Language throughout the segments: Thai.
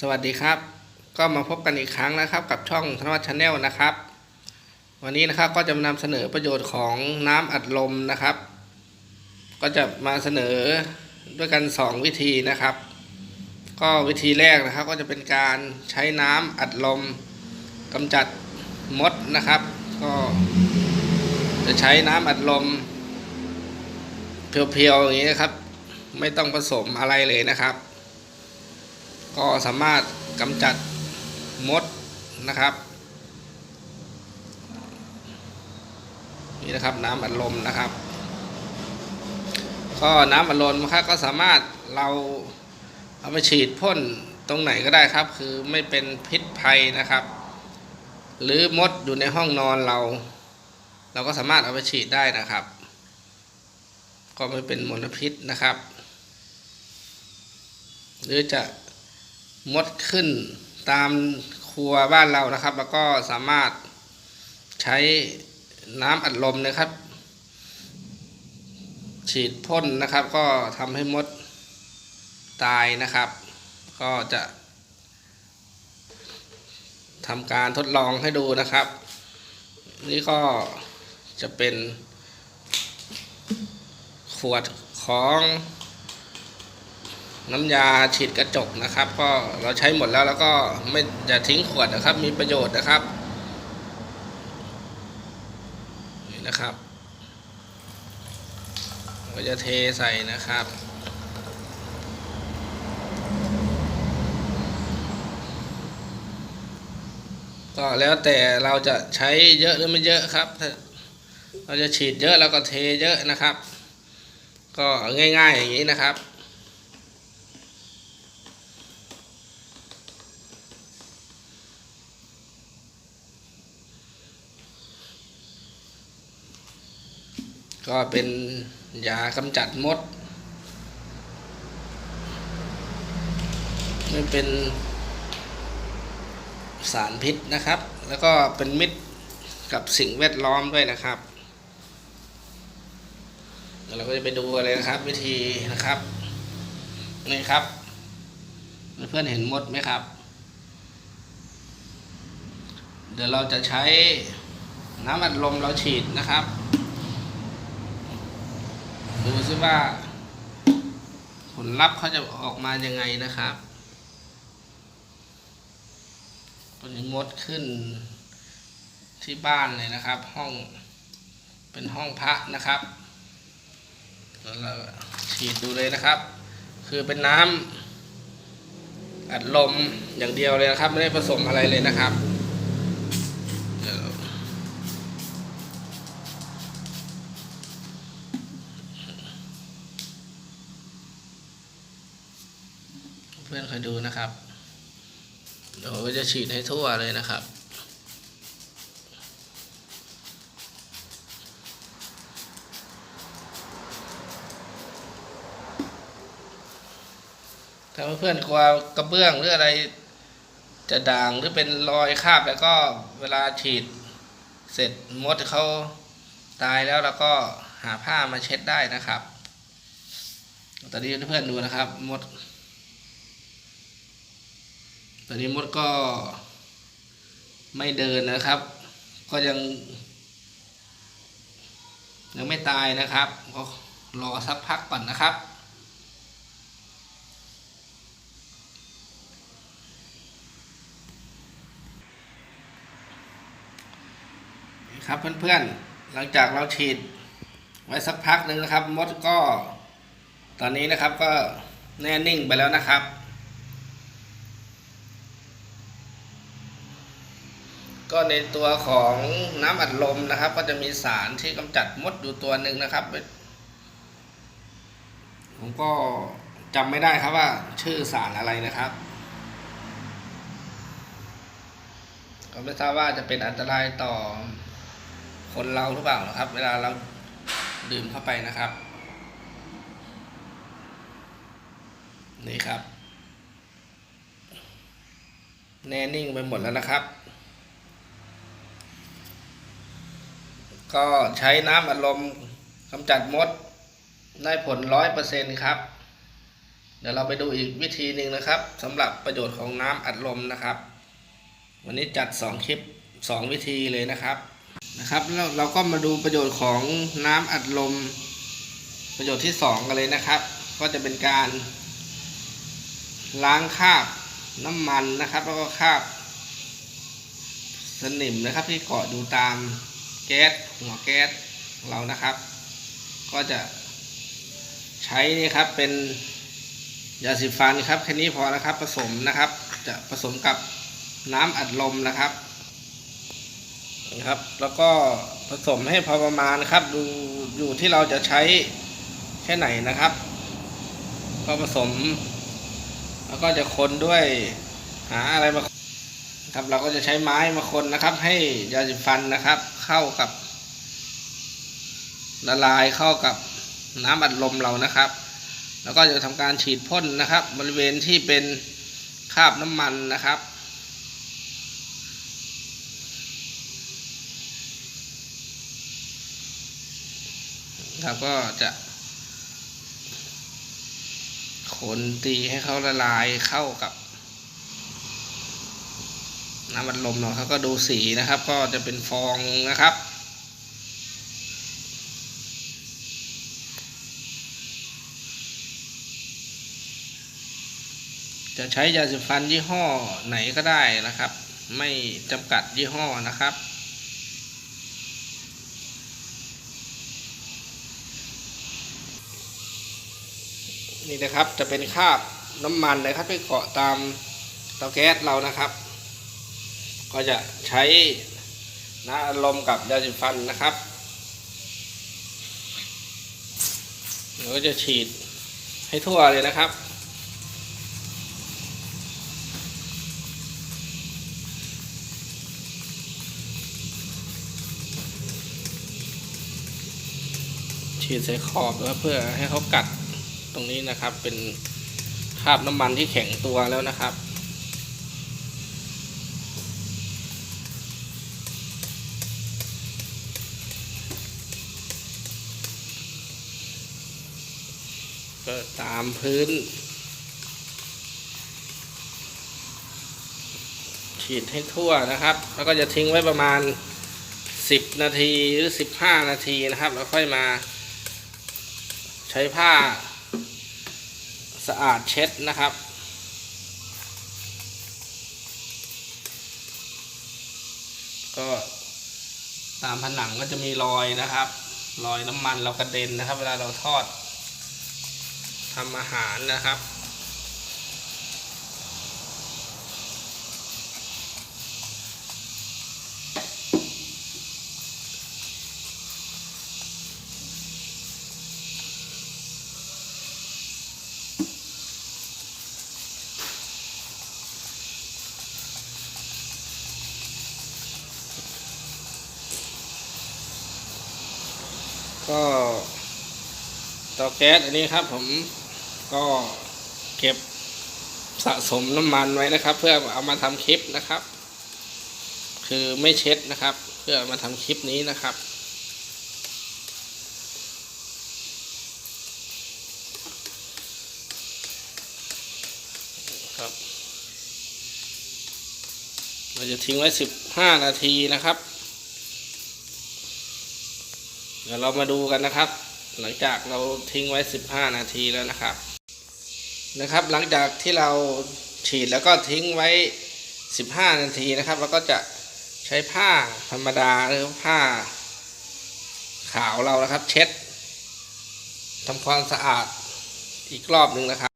สวัสดีครับ ก็มาพบกันอีกครั้งนะครับ กับช่องธนวัฒน์ชาแนลนะครับ วันนี้นะครับก็จะมานำเสนอประโยชน์ของน้ำอัดลมนะครับ ก็จะมาเสนอด้วยกัน 2 วิธีนะครับ ก็วิธีแรกนะครับ ก็จะเป็นการใช้น้ำอัดลมกำจัดมดนะครับ ก็จะใช้น้ำอัดลมเพียวๆอย่างนี้นะครับ ไม่ต้องผสมอะไรเลยนะครับ ก็สามารถกำจัดมดนะครับ นี่นะครับน้ำอัดลมนะครับ ก็น้ำอัดลมนะครับก็สามารถเราเอาไปฉีดพ่นตรงไหนก็ได้ครับ คือไม่เป็นพิษภัยนะครับ หรือมดอยู่ในห้องนอนเรา เราก็สามารถเอาไปฉีดได้นะครับ ก็ไม่เป็นมลพิษนะครับ หรือจะ มดขึ้นตามครัวบ้านเรานะครับ แล้วก็สามารถใช้น้ำอัดลมนะครับ ฉีดพ่นนะครับ ก็ทำให้มดตายนะครับ ก็จะทำการทดลองให้ดูนะครับ นี่ก็จะเป็นขวดของ น้ำยาฉีดกระจกนะครับ ก็เราใช้หมดแล้วแล้วก็ไม่จะทิ้งขวดนะครับ มีประโยชน์นะครับนี่นะครับ ก็จะเทใส่นะครับก็แล้วแต่เราจะใช้เยอะหรือไม่เยอะครับเราจะฉีดเยอะเราก็เทเยอะนะครับ ก็ง่ายๆอย่างนี้นะครับ ก็เป็นยากำจัดมดไม่เป็นสารพิษนะครับ แล้วก็เป็นมิตรกับสิ่งแวดล้อมด้วยนะครับเดี๋ยวเราก็จะไปดูกันเลยนะครับ วิธีนะครับนี่ครับ เพื่อนเห็นมดไหมครับ เดี๋ยวเราจะใช้น้ำอัดลมเราฉีดนะครับ ซิว่า ผลลัพธ์เขาจะออกมายังไงนะครับตอนนี้มดขึ้นที่บ้านเลยนะครับ ห้องเป็นห้องพระนะครับแล้วเราฉีดดูเลยนะครับ คือเป็นน้ำอัดลมอย่างเดียวเลยนะครับ ไม่ได้ผสมอะไรเลยนะครับเดี๋ยวเรา เพื่อนคอยดูนะครับเดี๋ยวจะฉีดให้ทั่วเลยนะครับถ้าเพื่อนกลัวกระเบื้องหรืออะไรจะด่างหรือเป็นรอยคราบแล้วก็เวลาฉีดเสร็จมดเขาตายแล้วเราก็หาผ้ามาเช็ดได้นะครับ ตอนนี้เพื่อนดูนะครับมด ตอนนี้มดก็ไม่เดินนะครับ ก็ยัง ยังไม่ตายนะครับก็รอสักพักก่อนนะครับครับเพื่อนๆ หลังจากเราฉีดไว้สักพักหนึ่งนะครับ มดก็ตอนนี้นะครับก็แน่นิ่งไปแล้วนะครับ ก็ในตัวของน้ำอัดลมนะครับ ก็จะมีสารที่กำจัดมดอยู่ตัวหนึ่งนะครับ ผมก็จำไม่ได้ครับว่าชื่อสารอะไรนะครับก็ไม่ทราบว่าจะเป็นอันตรายต่อคนเราหรือเปล่านะครับ เวลาเราดื่มเข้าไปนะครับ นี่ครับ แน่นิ่งไปหมดแล้วนะครับ ก็ใช้น้ำอัดลมกำจัดมดได้ผลร้อยเปอร์เซ็นครับ เดี๋ยวเราไปดูอีกวิธีหนึ่งนะครับสำหรับประโยชน์ของน้ำอัดลมนะครับ วันนี้จัด 2 คลิป 2 วิธีเลยนะครับนะครับแล้วเราก็มาดูประโยชน์ของน้ำอัดลม ประโยชน์ที่ 2 กันเลยนะครับ ก็จะเป็นการ ล้างคราบน้ำมันนะครับ แล้วก็คราบสนิมนะครับที่เกาะอยู่ตาม แก๊สหัวแก๊สเรานะครับ ก็จะใช้นี่ครับเป็นยาสีฟันครับแค่นี้พอนะครับผสมนะครับ จะผสมกับน้ำอัดลมนะครับนะครับ แล้วก็ผสมให้พอประมาณครับ ดูอยู่ที่เราจะใช้แค่ไหนนะครับ ก็ผสม แล้วก็จะคนด้วยหาอะไรมาครับเราก็จะใช้ไม้มาคนนะครับ ให้ยาสีฟันนะครับ เข้ากับ ละลายเข้ากับน้ำอัดลมเรานะครับ แล้วก็จะทำการฉีดพ่นนะครับ บริเวณที่เป็นคราบน้ำมันนะครับครับก็จะคนตีให้เขาละลายเข้ากับ น้ำอัดลมเนาะเขาก็ดูสีนะครับ ก็จะเป็นฟองนะครับ จะใช้ยาสีฟันยี่ห้อไหนก็ได้นะครับ ไม่จำกัดยี่ห้อนะครับนี่นะครับจะเป็นคราบน้ำมันนะครับที่เกาะตามเตาแก๊สเรานะครับ ก็จะใช้น้ำอารมณ์กับยาสีฟันนะครับเดี๋ยวก็จะฉีดให้ทั่วเลยนะครับ ฉีดใส่ขอบด้วเพื่อให้เขากัดตรงนี้นะครับ เป็นคราบน้ำมันที่แข็งตัวแล้วนะครับ ก็ตามพื้น ฉีดให้ทั่วนะครับ แล้วก็จะทิ้งไว้ประมาณ 10 นาทีหรือ 15 นาทีนะครับ แล้วค่อยมา ใช้ผ้า สะอาดเช็ดนะครับก็ตามผนังก็จะมีรอยนะครับ รอยน้ำมันเรากระเด็นนะครับ เวลาเราทอด ทำอาหารนะครับก็เตาแก๊สอันนี้ครับผม ก็เก็บสะสมน้ำมันไว้นะครับ เพื่อเอามาทำคลิปนะครับ คือไม่เช็ดนะครับ เพื่อมาทำคลิปนี้นะครับครับ เราจะทิ้งไว้สิบห้านาทีนะครับ เดี๋ยวเรามาดูกันนะครับ หลังจากเราทิ้งไว้15นาทีแล้วนะครับ นะครับ หลังจากที่เราฉีดแล้วก็ทิ้งไว้ 15 นาทีนะครับเราก็จะใช้ผ้าธรรมดาหรือผ้า ขาวเรานะครับ เช็ดทำความสะอาดอีกรอบหนึ่งนะครับ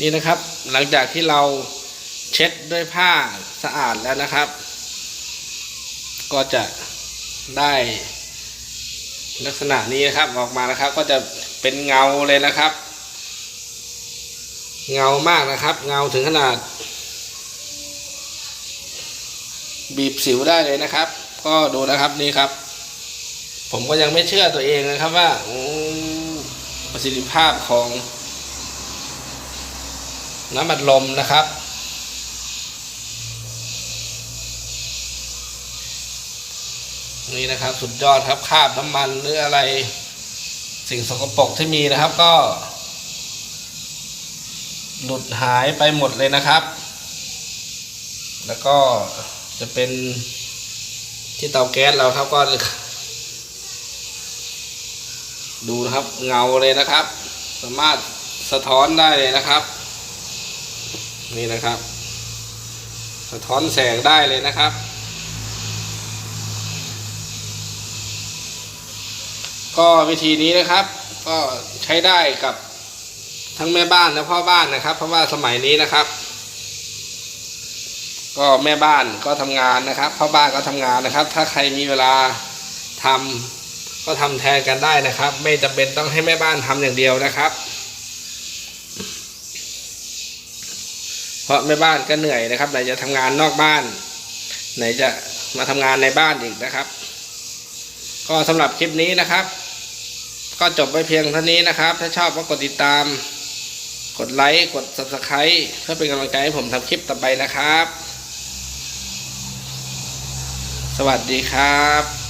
นี่นะครับ หลังจากที่เราเช็ดด้วยผ้าสะอาดแล้วนะครับ ก็จะได้ลักษณะนี้นะครับออกมานะครับ ก็จะเป็นเงาเลยนะครับ เงามากนะครับ เงาถึงขนาด บีบสิวได้เลยนะครับ ก็ดูนะครับนี่ครับ ผมก็ยังไม่เชื่อตัวเองนะครับว่าประสิทธิภาพของ น้ำอัดลมนะครับ นี่นะครับสุดยอดครับคราบน้ำมันหรืออะไร สิ่งสกปรกที่มีนะครับก็ หลุดหายไปหมดเลยนะครับ แล้วก็จะเป็นที่เตาแก๊สเราครับก็ดูนะครับเงาเลยนะครับ สามารถสะท้อนได้เลยนะครับ นี่นะครับ สะท้อนแสงได้เลยนะครับ ก็วิธีนี้นะครับ ก็ใช้ได้กับทั้งแม่บ้านและพ่อบ้านนะครับ เพราะว่าสมัยนี้นะครับ ก็แม่บ้านก็ทำงานนะครับพ่อบ้านก็ทำงานนะครับ ถ้าใครมีเวลาทำก็ทำแทนกันได้นะครับ ไม่จำเป็นต้องให้แม่บ้านทำอย่างเดียวนะครับ เพราะแม่บ้านก็เหนื่อยนะครับไหนจะทำงานนอกบ้าน ไหนจะมาทำงานในบ้านอีกนะครับ ก็สำหรับคลิปนี้นะครับ ก็จบไปเพียงเท่านี้นะครับ ถ้าชอบก็กดติดตาม กดไลค์กด subscribe เพื่อเป็นกำลังใจให้ผมทำคลิปต่อไปนะครับ สวัสดีครับ